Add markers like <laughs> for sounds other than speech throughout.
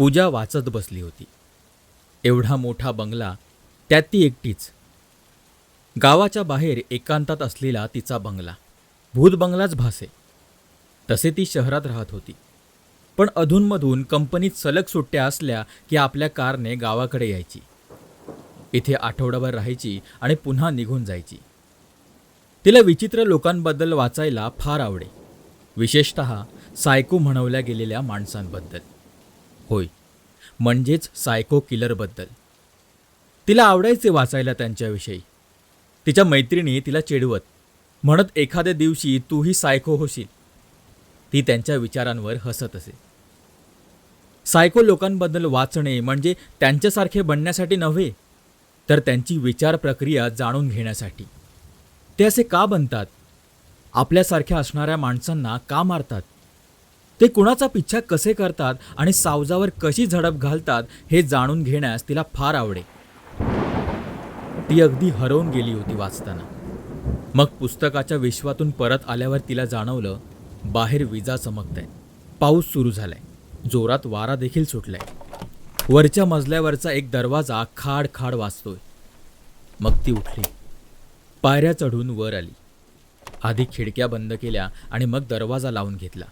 पूजा वाचत बसली होती. एवढा मोठा बंगला त्यात ती एकटीच. गावाच्या बाहेर एकांतात असलेला तिचा बंगला. भूत बंगलाच भासे. तसे ती शहरात राहत होती. पण अधूनमधून कंपनीत सलग सुट्ट्या असल्या की आपल्या कारने गावाकडे यायची. इथे आठवडाभर राहायची आणि पुन्हा निघून जायची. तिला विचित्र लोकांबद्दल वाचायला फार आवडे. विशेषत सायको म्हणवल्या गेलेल्या माणसांबद्दल. होय म्हणजेच सायको किलरबद्दल तिला आवडायचे वाचायला त्यांच्याविषयी. तिच्या मैत्रिणी तिला चिडवत म्हणत एखाद्या दिवशी तूही सायको होशील. ती त्यांच्या विचारांवर हसत असे. सायको लोकांबद्दल वाचणे म्हणजे त्यांच्यासारखे बनण्यासाठी नव्हे तर त्यांची विचार प्रक्रिया जाणून घेण्यासाठी. ते असे का बनतात? आपल्यासारख्या असणाऱ्या माणसांना का मारतात? ते कुणाचा पिच्छा कसे करतात आणि सावजावर कशी झडप घालतात हे जाणून घेण्यास तिला फार आवडे. ती अगदी हरवून गेली होती वाचताना. मग पुस्तकाच्या विश्वातून परत आल्यावर तिला जाणवलं बाहेर विजा चमकत आहेत पाऊस सुरू झालाय. जोरात वारा देखील सुटलाय. वरच्या मजल्यावरचा एक दरवाजा खाड खाड वाचतोय मग ती उठली. पायऱ्या चढून वर आली. आधी खिडक्या बंद केल्या आणि मग दरवाजा लावून घेतला.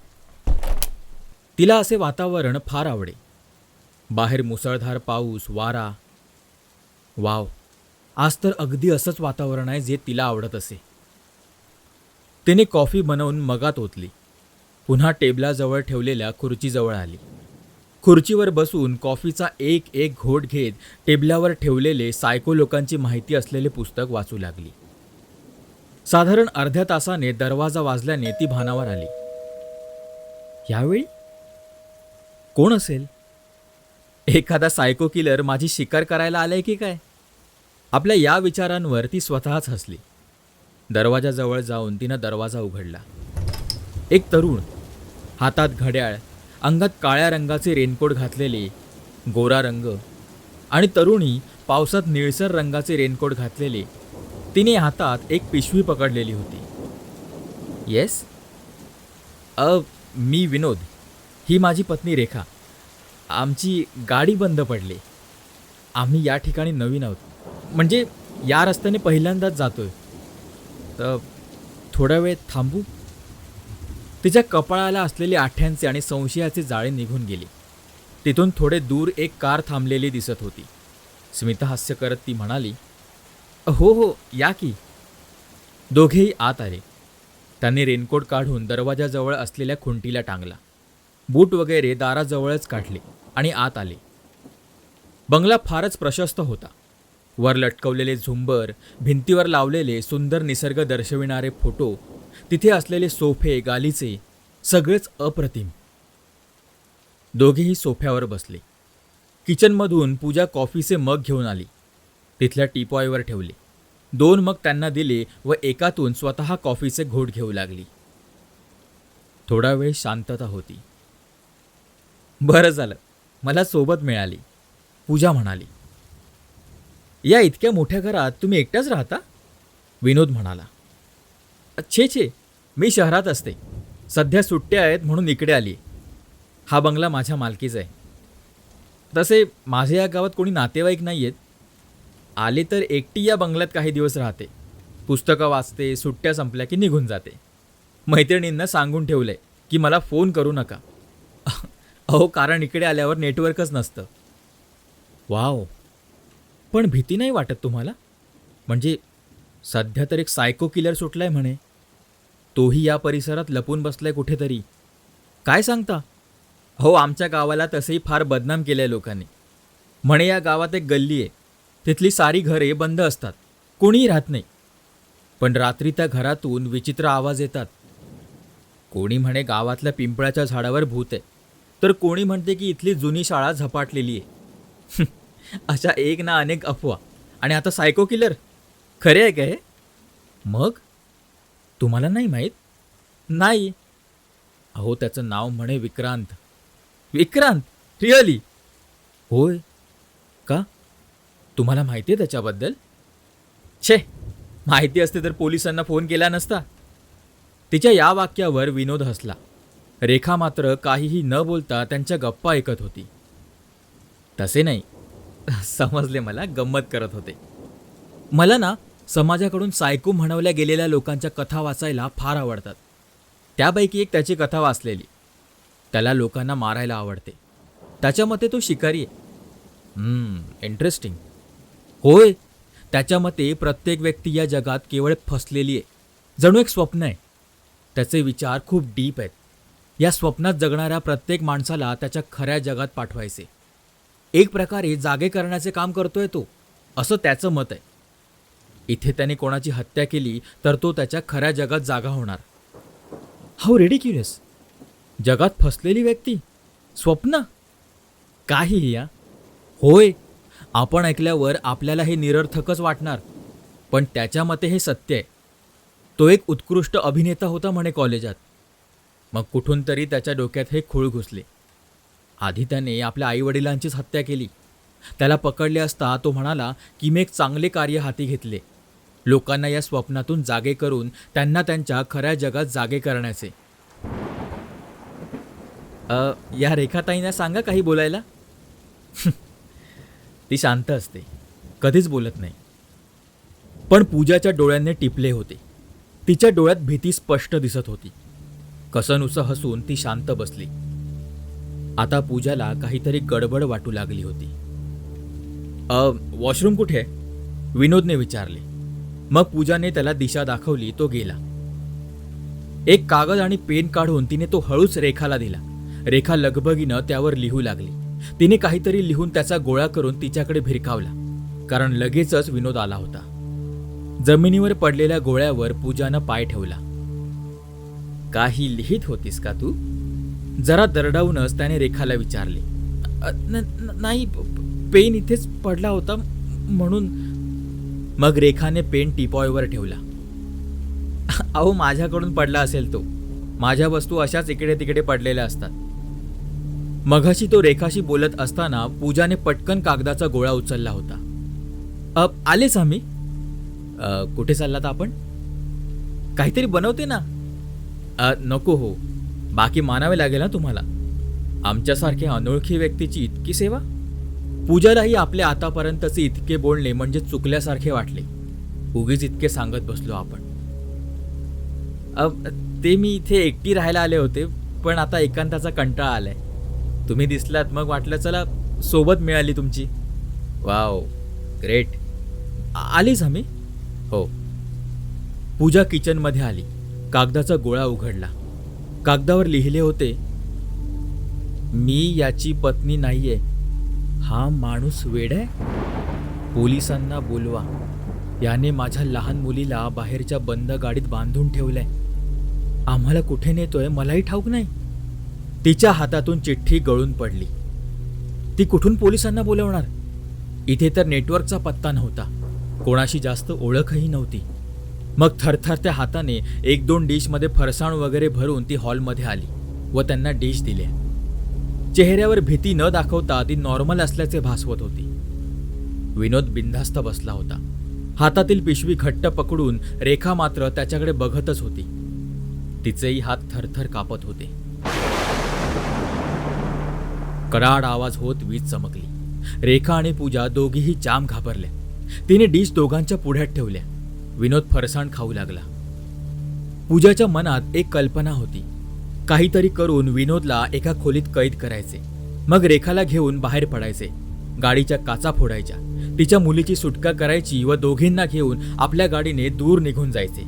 तिला असे वातावरण फार आवडे. बाहेर मुसळधार पाऊस वारा. वाव आज तर अगदी असंच वातावरण आहे जे तिला आवडत असे. तिने कॉफी बनवून मगात ओतली. पुन्हा टेबलाजवळ ठेवलेल्या खुर्चीजवळ आली. खुर्चीवर बसून कॉफीचा एक एक घोट घेत टेबलावर ठेवलेले सायको लोकांची माहिती असलेले पुस्तक वाचू लागली. साधारण अर्ध्या तासाने दरवाजा वाजल्याने ती भानावर आली. यावेळी कोण असेल? एखादा सायको किलर माझी शिकार करायला आलाय की काय? आपल्या या विचारांवर ती स्वतःच हसली. दरवाजाजवळ जाऊन तिनं दरवाजा उघडला. एक तरुण हातात घड्याळ अंगात काळ्या रंगाचे रेनकोट घातलेले गोरा रंग आणि तरुणी पावसात निळसर रंगाचे रेनकोट घातलेले तिने हातात एक पिशवी पकडलेली होती. येस अ मी विनोद. ही माझी पत्नी रेखा. आमची गाडी बंद पडली. आम्ही या ठिकाणी नवीन आहोत. म्हणजे या रस्त्याने पहिल्यांदाच जातोय. तर थोडा वेळ थांबू. तिच्या कपाळाला असलेले आठ्यांचे आणि संशयाचे जाळे निघून गेले. तिथून थोडे दूर एक कार थांबलेली दिसत होती. स्मिता हास्य करत ती म्हणाली हो हो या की. दोघेही आत आले. त्यांनी रेनकोट काढून दरवाजाजवळ असलेल्या खुंटीला टांगला. बूट वगैरे दाराजवळच काढले आणि आत आले. बंगला फारच प्रशस्त होता. वर लटकवलेले झुंबर भिंतीवर लावलेले सुंदर निसर्ग दर्शविणारे फोटो तिथे असलेले सोफे गालीचे सगळेच अप्रतिम. दोघेही सोफ्यावर बसले. किचनमधून पूजा कॉफीचे मग घेऊन आली. तिथल्या टीपॉयवर ठेवले. दोन मग त्यांना दिले व एकातून स्वतः कॉफीचे घोट घेऊ लागली. थोडा वेळ शांतता होती. बरं झालं. मला सोबत मिळाली. पूजा म्हणाली. या इतक्या मोठ्या घरात तुम्ही एकट्याच राहता? विनोद म्हणाला. छे छे मी शहरात असते. सध्या सुट्ट्या आहेत म्हणून इकडे आली हा बंगला माझ्या मालकीचा आहे. तसे माझे या गावात कोणी नातेवाईक नाही आहेत आले तर एकटी या बंगल्यात काही दिवस राहते. पुस्तकं वाचते सुट्ट्या संपल्या की निघून जाते. मैत्रिणींना सांगून ठेवलं आहे की मला फोन करू नका. अहो कारण इकडे आल्यावर नेटवर्कच नसतं. वाव. पण भीती नाही वाटत तुम्हाला? म्हणजे सध्या तर एक सायको किलर सुटलाय म्हणे. तोही या परिसरात लपून बसलाय कुठेतरी. काय सांगता? हो आमच्या गावाला तसंही फार बदनाम केलं आहे लोकांनी. म्हणे या गावात एक गल्ली आहे. तिथली सारी घरे बंद असतात. कोणीही राहत नाही. पण रात्री त्या घरातून विचित्र आवाज येतात. कोणी म्हणे गावातल्या पिंपळाच्या झाडावर भूत आहे. तर कोणी म्हणते की इथली जुनी शाळा झपाटलेली आहे. <laughs> अशा एक ना अनेक अफवा. आणि आता सायको किलर खरे आहे का हे? मग? तुम्हाला नाही माहीत? नाही. अहो त्याचं नाव म्हणे विक्रांत. विक्रांत? रिअली होय. का? तुम्हाला माहिती आहे त्याच्याबद्दल? छे. माहिती असते तर पोलिसांना फोन केला नसता. तिच्या या वाक्यावर विनोद हसला. रेखा मात्र काहीही न बोलता त्यांच्या गप्पा ऐकत होती. तसे नाही. <laughs> समजले मला गंमत करत होते. मला ना समाजाकडून सायको म्हणवल्या गेलेल्या लोकांच्या कथा वाचायला फार आवडतात. त्यापैकी एक त्याची कथा वाचलेली. त्याला लोकांना मारायला आवडते. त्याच्या मते तो शिकारी आहे. इंटरेस्टिंग होय त्याच्या मते प्रत्येक व्यक्ती या जगात केवळ फसलेली आहे. जणू एक स्वप्न आहे. त्याचे विचार खूप डीप आहेत. या स्वप्नात जगणाऱ्या प्रत्येक माणसाला त्याच्या खऱ्या जगात पाठवायचे. एक प्रकारे जागे करण्याचे काम करतोय तो असं त्याचं मत आहे. इथे त्याने कोणाची हत्या केली तर तो त्याच्या खऱ्या जगात जागा होणार. हाऊ रेडिक्युलस जगात फसलेली व्यक्ती स्वप्न. काही या. होय आपण ऐकल्यावर आपल्याला हे निरर्थकच वाटणार पण त्याच्या मते हे सत्य आहे. तो एक उत्कृष्ट अभिनेता होता म्हणे कॉलेजात. मग कुठून तरी त्याच्या डोक्यात हे खूळ घुसले. आधी त्याने आपल्या आईवडिलांचीच हत्या केली. त्याला पकडले असता तो म्हणाला की मी एक चांगले कार्य हाती घेतले. लोकांना या स्वप्नातून जागे करून त्यांना त्यांच्या खऱ्या जगात जागे करण्याचे. या रेखाताईंना सांगा काही बोलायला? ती शांत असते. कधीच बोलत नाही. पण पूजाच्या डोळ्यांनी टिपले होते. तिच्या डोळ्यात भीती स्पष्ट दिसत होती. कसनुसं हसून ती शांत बसली. आता पूजाला काहीतरी गडबड वाटू लागली होती. अ वॉशरूम कुठे? विनोदने विचारले. मग पूजाने त्याला दिशा दाखवली तो गेला. एक कागद आणि पेन काढून तिने तो हळूच रेखाला दिला. रेखा लगबगीनं त्यावर लिहू लागली. तिने काहीतरी लिहून त्याचा गोळा करून तिच्याकडे भिरकावला कारण लगेचच विनोद आला होता. जमिनीवर पडलेल्या गोळ्यावर पूजानं पाय ठेवला. काही लिहित होतीस का तू? जरा दरडावूनच त्याने रेखाला विचारले. नाही पेन इथेच पडला होता म्हणून. मग रेखाने पेन टिपॉयवर ठेवला. अहो माझ्याकडून पडला असेल तो. माझ्या वस्तू अशाच इकडे तिकडे पडलेल्या असतात. मघाशी तो रेखाशी बोलत असताना पूजाने पटकन कागदाचा गोळा उचलला होता. आलेच आम्ही. कुठे चाललात आपण? काहीतरी बनवते ना. नको हो. बाकी मानावे लागेल ना तुम्हाला. आमच्यासारख्या अनोळखी व्यक्तीची इतकी सेवा? पूजालाही आपले आतापर्यंतचे इतके बोलणे म्हणजे चुकल्यासारखे वाटले. उगीच इतके सांगत बसलो आपण. ते मी इथे एकटी राहायला आले होते पण आता एकांताचा कंटाळा आलाय. तुम्ही दिसलात मग वाटलं चला सोबत मिळाली तुमची. Wow great. आलीच आम्ही हो. पूजा किचनमध्ये आली. कागदाचा गोळा उघडला. कागदावर लिहिले होते मी याची पत्नी नाहीये. हा माणूस वेड आहे? पोलिसांना बोलवा. याने माझ्या लहान मुलीला बाहेरच्या बंद गाडीत बांधून ठेवलंय. आम्हाला कुठे नेतोय मलाही ठाऊक नाही. तिच्या हातातून चिठ्ठी गळून पडली. ती कुठून पोलिसांना बोलवणार? इथे तर नेटवर्कचा पत्ता नव्हता. कोणाशी जास्त ओळखही नव्हती. मग थरथरत्या हाताने एक दोन डिशमध्ये फरसाण वगैरे भरून ती हॉलमध्ये आली व त्यांना डिश दिल्या चेहऱ्यावर भीती न दाखवता ती नॉर्मल असल्याचे भासवत होती. विनोद बिंधास्त बसला होता. हातातील पिशवी घट्ट पकडून रेखा मात्र त्याच्याकडे बघतच होती. तिचेही हात थरथर कापत होते. कराड आवाज होत वीज चमकली. रेखा आणि पूजा दोघीही जाम घाबरल्या तिने डिश दोघांच्या पुढ्यात ठेवल्या. विनोद फरसाण खाऊ लागला. पूजाच्या मनात एक कल्पना होती. काहीतरी करून विनोदला एका खोलीत कैद करायचे. मग रेखाला घेऊन बाहेर पडायचे. गाडीच्या काचा फोडायच्या. तिच्या मुलीची सुटका करायची व दोघींना घेऊन आपल्या गाडीने दूर निघून जायचे.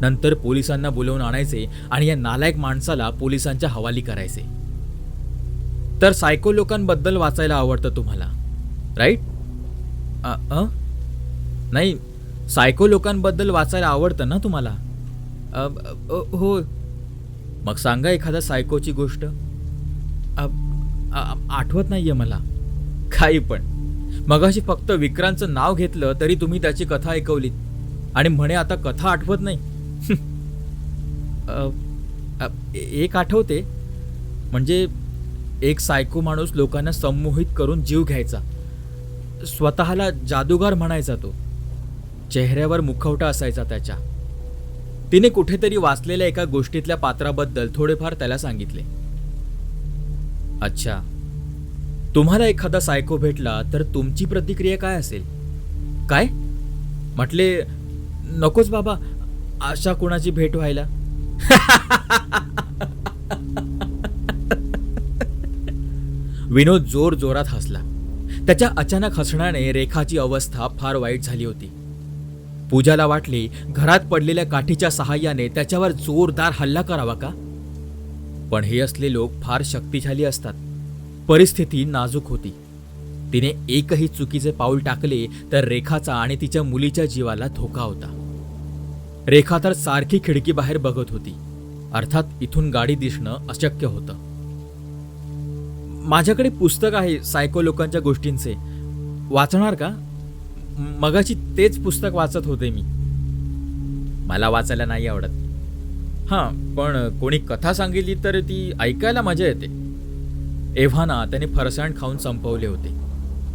नंतर पोलिसांना बोलवून आणायचे आणि या नालायक माणसाला पोलिसांच्या हवाली करायचे. तर सायको लोकांबद्दल वाचायला आवडतं तुम्हाला. राईट? नाही सायको लोकांबद्दल वाचायला आवडतं ना तुम्हाला? हो. मग सांगा एखादा सायकोची गोष्ट. आठवत नाहीये मला. काही पण. मगाशी फक्त विक्रांतचं नाव घेतलं तरी तुम्ही त्याची कथा ऐकवलीत. आणि म्हणे आता कथा आठवत नाही. एक आठवते. म्हणजे एक सायको माणूस लोकांना संमोहित करून जीव घ्यायचा. स्वतःला जादूगार म्हणायचा तो. चेहऱ्यावर मुखवटा असायचा त्याच्या. तिने कुठेतरी वाचलेल्या एका गोष्टीतल्या पात्राबद्दल थोडेफार त्याला सांगितले. अच्छा तुम्हाला एखादा सायको भेटला तर तुमची प्रतिक्रिया काय असेल? काय? म्हटले नकोच बाबा अशा कोणाची भेट व्हायला? विनोद जोर जोरात हसला. त्याच्या अचानक हसण्याने रेखाची अवस्था फार वाईट झाली होती. पूजाला वाटले घरात पडलेल्या काठीच्या सहाय्याने त्याच्यावर जोरदार हल्ला करावा का? पण हे असले लोक फार शक्तिशाली असतात. परिस्थिती नाजूक होती. तिने एकही चुकीचे पाऊल टाकले तर रेखाचा आणि तिच्या मुलीच्या जीवाला धोका होता. रेखा तर सारखी खिडकी बाहेर बघत होती. अर्थात इथून गाडी दिसणं अशक्य होतं. माझ्याकडे पुस्तक आहे सायको लोकांच्या गोष्टींचे. वाचणार का? मगाशी तेच पुस्तक वाचत होते मी. मला वाचायला नाही आवडत. हां पण कोणी कथा सांगितली तर ती ऐकायला मजा येते. एव्हाना त्याने फरसाण खाऊन संपवले होते.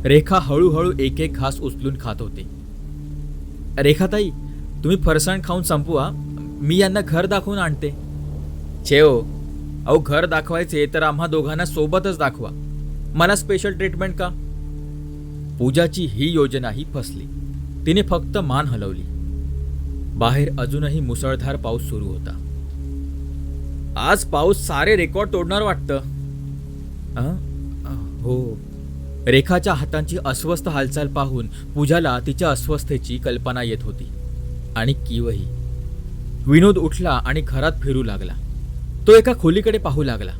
रेखा हळूहळू एक एक घास उचलून खात होते. रेखाताई तुम्ही फरसाण खाऊन संपवा. मी यांना घर दाखवून आणते. छेओ अहो घर दाखवायचे तर आम्हा दोघांना सोबतच दाखवा. मला स्पेशल ट्रीटमेंट का? पूजाची ही योजनाही फसली. तिने फक्त मान हलवली. बाहेर अजूनही मुसळधार पाऊस सुरू होता. आज पाऊस सारे रेकॉर्ड तोडणार वाटतं. हो. रेखाच्या हातांची अस्वस्थ हालचाल पाहून पूजाला तिच्या अस्वस्थतेची कल्पना येत होती. आणि किवही. विनोद उठला आणि घरात फिरू लागला. तो एका खोलीकडे पाहू लागला.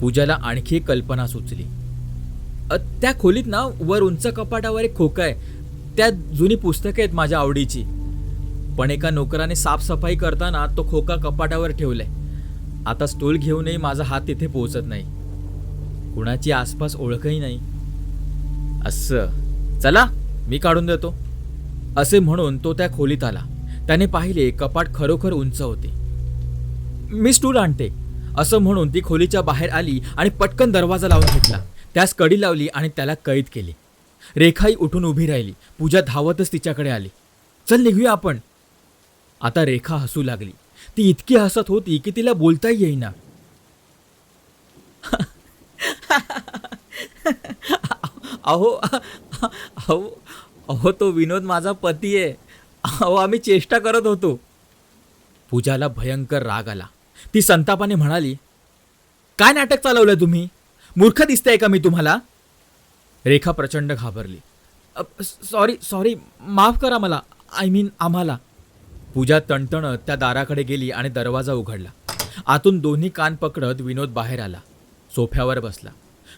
पूजाला आणखी एक कल्पना सुचली. त्या खोलीत ना वर उंच कपाटावर एक खोका आहे. त्या जुनी पुस्तकं आहेत माझ्या आवडीची. पण एका नोकराने साफसफाई करताना तो खोका कपाटावर ठेवलाय. आता स्टूल घेऊनही माझा हात तिथे पोहोचत नाही. कुणाची आसपास ओळखही नाही. असं. चला मी काढून देतो. असे म्हणून तो त्या खोलीत आला. त्याने पाहिले कपाट खरोखर उंच होते. मी स्टूल आणते. असं म्हणून ती खोलीच्या बाहेर आली आणि पटकन दरवाजा लावून घेतला. त्यास कडी लावली आणि त्याला कैद केली. रेखाई उठून उभी राहिली. पूजा धावतच तिच्याकडे आली. चल निघूया आपण. आता रेखा हसू लागली. ती इतकी हसत होती की तिला बोलताही येईना. अहो अहो अहो तो विनोद माझा पती आहे. अहो आम्ही चेष्टा करत होतो. पूजाला भयंकर राग आला. ती संतापाने म्हणाली काय नाटक चालवलं तुम्ही? मूर्ख दिसतंय का मी तुम्हाला? रेखा प्रचंड घाबरली. सॉरी सॉरी माफ करा मला. आय मीन आम्हाला. पूजा तणतणत त्या दाराकडे गेली आणि दरवाजा उघडला. आतून दोन्ही कान पकडत विनोद बाहेर आला. सोफ्यावर बसला.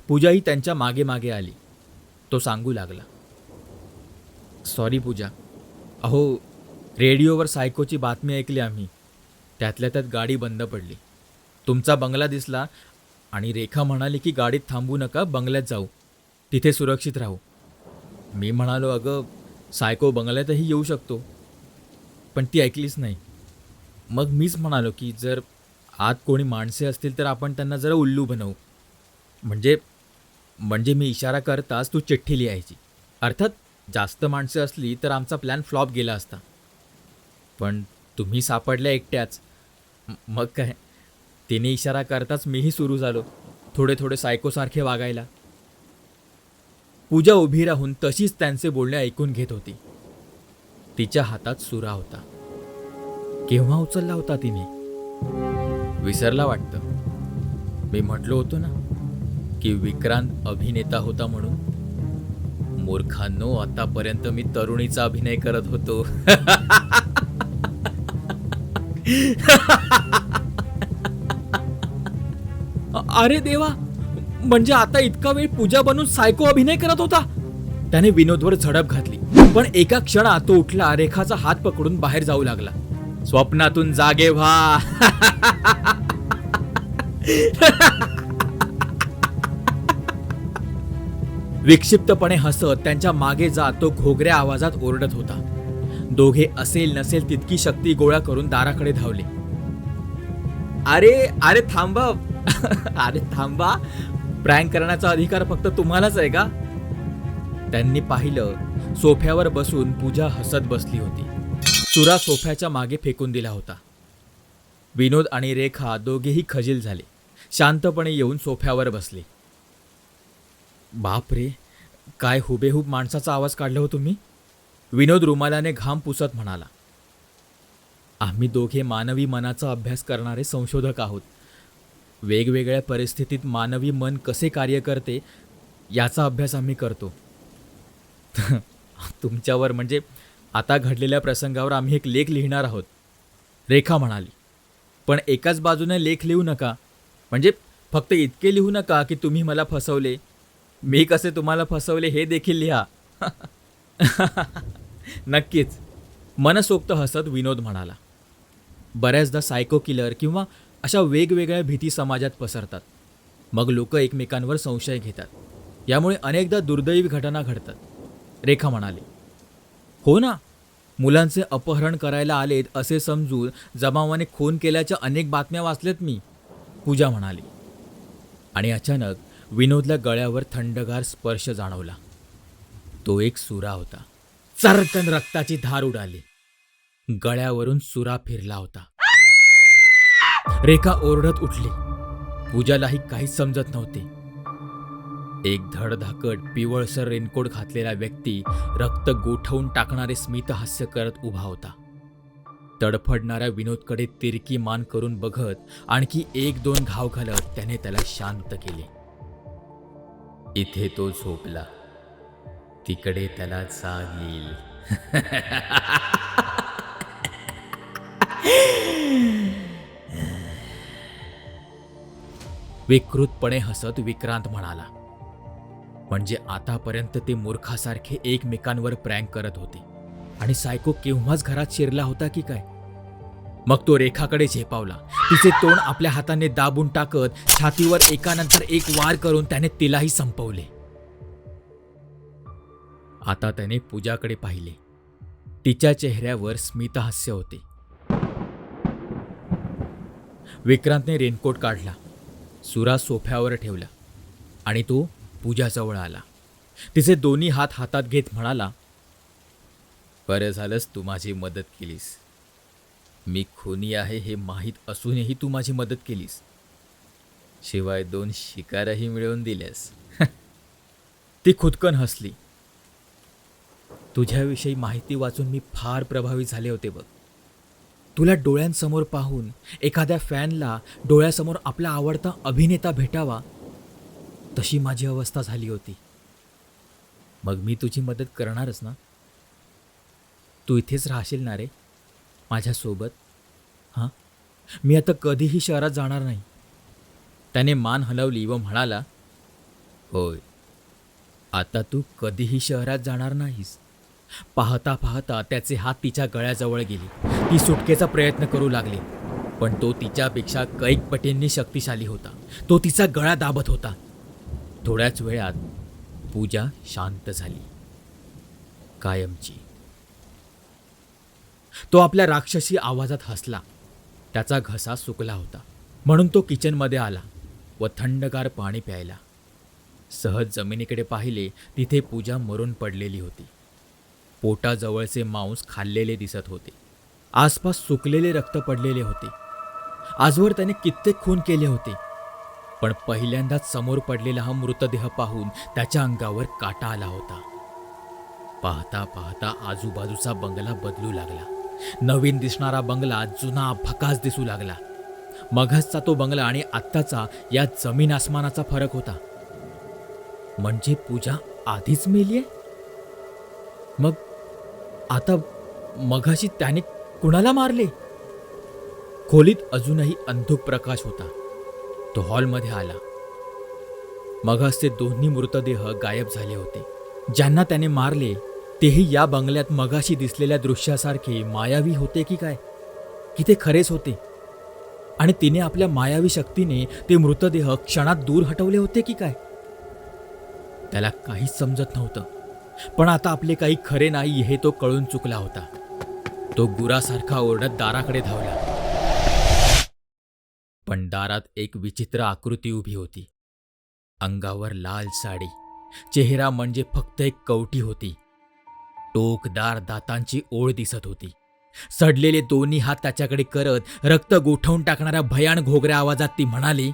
पूजाही त्यांच्या मागे मागे आली. तो सांगू लागला. सॉरी पूजा. अहो रेडिओवर सायकोची बातमी ऐकली आम्ही. त्यातल्या त्यात गाडी बंद पडली. तुमचा बंगला दिसला आणि रेखा म्हणाली की गाडीत थांबू नका बंगल्यात जाऊ. तिथे सुरक्षित राहू. मी म्हणालो अगं सायको बंगल्यातही येऊ शकतो. पण ती ऐकलीच नाही. मग मीच म्हणालो की जर आत कोणी माणसे असतील तर आपण त्यांना जरा उल्लू बनवू. म्हणजे म्हणजे मी इशारा करताच तू चिठ्ठी लिहायची. अर्थात जास्त माणसं असली तर आमचा प्लॅन फ्लॉप गेला असता. पण तुम्ही सापडल्या एकट्याच. मग काय? तिने इशारा करताच मीही सुरू झालो. थोडे थोडे सायकोसारखे वागायला. पूजा उभी राहून तशीच त्यांचे बोलणे ऐकून घेत होती. तिच्या हातात सुरा होता. केव्हा उचलला होता तिने? विसरला वाटतं. मी म्हटलो होतो ना की विक्रांत अभिनेता होता म्हणून. मूर्खांनो आतापर्यंत मी तरुणीचा अभिनय करत होतो. <laughs> अरे देवा म्हणजे आता इतका वेळ पूजा बनून सायको अभिनय करत होता? त्याने विनोदवर झडप घातली पण एका क्षणात तो उठला रेखाचा हात पकडून बाहेर जाऊ लागला. स्वप्नातून जागे व्हा. विक्षिप्तपणे हसत त्यांच्या मागे जात तो घोगऱ्या आवाजात ओरडत होता. दोघे असेल नसेल तितकी शक्ती गोळा करून दाराकडे धावले. अरे अरे थांबा <laughs> अरे थांबा. प्रँक करण्याचा अधिकार फक्त तुम्हालाच आहे का? त्यांनी पाहिलं सोफ्यावर बसून पूजा हसत बसली होती. सुरा सोफ्याच्या मागे फेकून दिला होता. विनोद आणि रेखा दोघेही खजील झाले. शांतपणे येऊन सोफ्यावर बसले. बाप रे काय हुबेहूब माणसाचा आवाज काढला हो तुम्ही? विनोद रुमालाने घाम पुसत म्हणाला. आम्ही दोघे मानवी मनाचा अभ्यास करणारे संशोधक आहोत. वेगवेगळ्या परिस्थितीत मानवी मन कसे कार्य करते याचा अभ्यास आम्ही करतो. <laughs> तुमच्यावर म्हणजे आता घडलेल्या प्रसंगावर आम्ही एक लेख लिहिणार आहोत. रेखा म्हणाली. पण एकाच बाजूने लेख लिहू नका. म्हणजे फक्त इतके लिहू नका की तुम्ही मला फसवले. मी कसे तुम्हाला फसवले हे देखील लिहा. <laughs> नक्कीच. मनसोक्त हसत विनोद म्हणाला. बऱ्याचदा सायको किलर किंवा अशा वेगवेगळ्या भीती समाजात पसरतात. मग लोक एकमेकांवर संशय घेतात. यामुळे अनेकदा दुर्दैवी घटना घडतात. रेखा म्हणाले हो ना मुलांचे अपहरण करायला आलेत असे समजून जमावाने खून केल्याच्या अनेक बातम्या वाचल्यात मी पूजा म्हणाली. आणि अचानक विनोदला गळ्यावर थंडगार स्पर्श जाणवला. तो एक सुरा होता. चरकन रक्ताची धार उडाली. गळ्यावरून सुरा फिरला होता. रेखा ओरडत उठली. पूजालाही काहीच समजत नव्हते. एक धडधाकट पिवळसर रेनकोट घातलेला व्यक्ती रक्त गोठवून टाकणारे स्मितहास्य करत उभा होता. तडफडणाऱ्या विनोदकडे तिरकी मान करून बघत आणखी एक दोन घाव घालत त्याने त्याला शांत केले. इथे तो झोपला. तिकडे त्याला जाग येईल. <laughs> विकृतपणे हसत विक्रांत म्हणाला म्हणजे आतापर्यंत ते मूर्खासारखे एकमेकांवर प्रँक करत होते आणि सायको केव्हाच घरात शिरला होता की काय? मग तो रेखाकडे झेपावला. तिचे तोंड आपल्या हाताने दाबून टाकत छातीवर एकानंतर एक वार करून त्याने तिलाही संपवले. आता त्याने पूजाकडे पाहिले. तिच्या चेहऱ्यावर स्मितहास्य होते. विक्रांतने रेनकोट काढला. सुरा सोफ्यावर ठेवला आणि तो पूजाजवळ आला. तिचे दोन्ही हात हातात घेत म्हणाला बरं झालंस तू माझी मदत केलीस. मी खुनी आहे हे माहीत असूनही तू माझी मदत केलीस. शिवाय दोन शिकारही मिळवून दिल्यास. <laughs> ती खुदकन हसली. तुझ्याविषयी माहिती वाचून मी फार प्रभावित झाले होते बघ. तुला डोळ्यांसमोर पाहून एखाद्या फॅनला डोळ्यासमोर आपला आवडता अभिनेता भेटावा तशी माझी अवस्था झाली होती. मग मी तुझी मदत करणारच ना? तू इथेच राहशील ना रे माझ्यासोबत? हां? मी आता कधीही शहरात जाणार नाही. त्याने मान हलवली व म्हणाला होय आता तू कधीही शहरात जाणार नाहीस. पाहता पाहता त्याचे हात तिच्या गळ्याजवळ गेले. ती सुटकेचा प्रयत्न करू लागली. पण तो तिच्यापेक्षा कैक पटींनी शक्तिशाली होता. तो तिचा गळा दाबत होता. थोड्याच वेळात पूजा शांत झाली. कायमची. तो आपल्या राक्षसी आवाजात हसला. त्याचा घसा सुकला होता. म्हणून तो किचनमध्ये आला व थंडगार पाणी प्यायला. सहज जमिनीकडे पाहिले तिथे पूजा मरून पडलेली होती. पोटाजवळचे मांस खाल्लेले दिसत होते. आसपास सुकलेले रक्त पडलेले होते. आजवर त्याने कित्येक खून केले होते. पण पहिल्यांदाच समोर पडलेला हा मृतदेह पाहून त्याच्या अंगावर काटा आला होता. पाहता पाहता आजूबाजूचा बंगला बदलू लागला. नवीन दिसणारा बंगला जुना भकास दिसू लागला. मघसचा तो बंगला आणि आत्ताचा या जमीन आसमानाचा फरक होता. म्हणजे पूजा आधीच मेलीये मग आता मघाशी त्याने कुणाला मारले? खोलीत अजूनही अंधुक प्रकाश होता. तो हॉलमध्ये आला. मघासचे दोन्ही मृतदेह गायब झाले होते. ज्यांना त्याने मारले तेही या बंगल्यात मगाशी दिसलेल्या दृश्यासारखे मायावी होते की काय? की ते खरेच होते? आणि तिने आपल्या मायावी शक्तीने ते मृतदेह क्षणात दूर हटवले होते की काय? त्याला काहीच समजत नव्हतं. पण आता आपले काही खरे नाही हे तो कळून चुकला होता. तो गुरासारखा ओरडत दाराकडे धावला. पण दारात एक विचित्र आकृती उभी होती. अंगावर लाल साडी चेहरा म्हणजे फक्त एक कवटी होती. टोकदार दातांची ओळ दिसत होती. सडलेले दोन्ही हात त्याच्याकडे करत रक्त गोठवून टाकणाऱ्या भयान घोगऱ्या आवाजात ती म्हणाली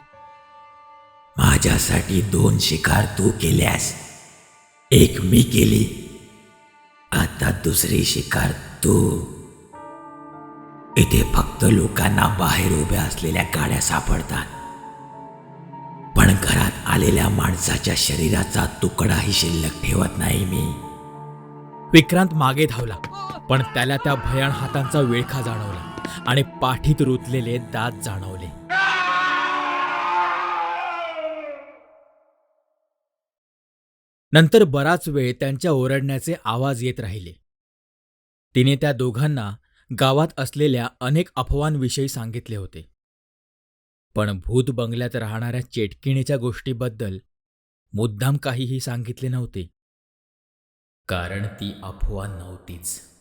माझ्यासाठी दोन शिकार तू केल्यास. एक मी केली. आता दुसरी शिकार तू इथे फक्त लोकांना बाहेर उभ्या असलेल्या गाड्या सापडतात. पण घरात आलेल्या माणसाच्या शरीराचा तुकडाही शिल्लक ठेवत नाही मी. विक्रांत मागे धावला पण त्याला त्या भयान हातांचा विळखा जाणवला आणि पाठीत रुतलेले दात जाणवले. नंतर बराच वेळ त्यांच्या ओरडण्याचे आवाज येत राहिले. तिने त्या दोघांना गावात असलेल्या अनेक अफवांविषयी सांगितले होते. पण भूत बंगल्यात राहणाऱ्या चेटकिणीच्या गोष्टीबद्दल मुद्दाम काहीही सांगितले नव्हते. कारण ती अफवा नव्हतीच.